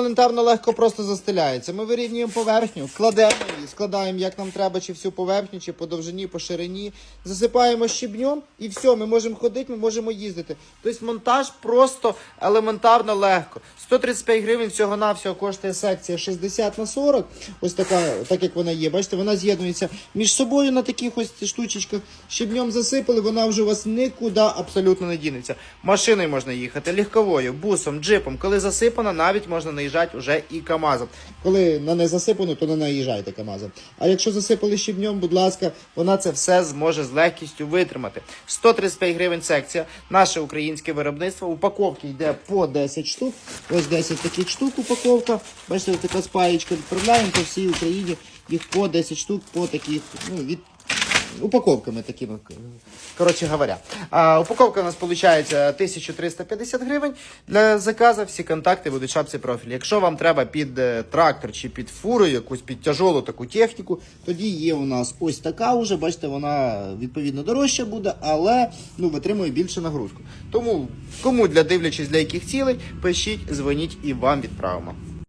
Елементарно легко просто застеляється. Ми вирівнюємо поверхню, кладемо її, складаємо як нам треба, чи всю поверхню, чи по довжині, по ширині. Засипаємо щебнем і все, ми можемо ходити, ми можемо їздити. Тобто монтаж просто елементарно легко. 135 гривень всього-навсього коштує секція 60 на 40. Ось така, так як вона є. Бачите, вона з'єднується між собою на таких ось штучечках. Щебнем засипали, вона вже у вас нікуди абсолютно не дінеться. Машиною можна їхати, легковою, бусом, джипом. Коли засипана, навіть можна наїжджати вже і КАМАЗом. Коли на не засипано, то не наїжджайте КАМАЗом. А якщо засипали щебнем, будь ласка, вона це все зможе з легкістю витримати. 135 гривень секція, наше українське виробництво. Упаковки йде по 10 штук. Ось 10 таких штук упаковка. Бачите, така спаєчка відправляємо по всій Україні. Їх по 10 штук, по таких, ну, від упаковками такими, коротше говоря. А, упаковка у нас виходить 1350 гривень. Для заказу всі контакти будуть в шапці профілі. Якщо вам треба під е, трактор чи під фуру, якусь під тяжолу таку техніку, тоді є у нас ось така уже, бачите, вона відповідно дорожча буде, але ну, витримує більше нагрузку. Тому кому для дивлячись для яких цілей, пишіть, дзвоніть і вам відправимо.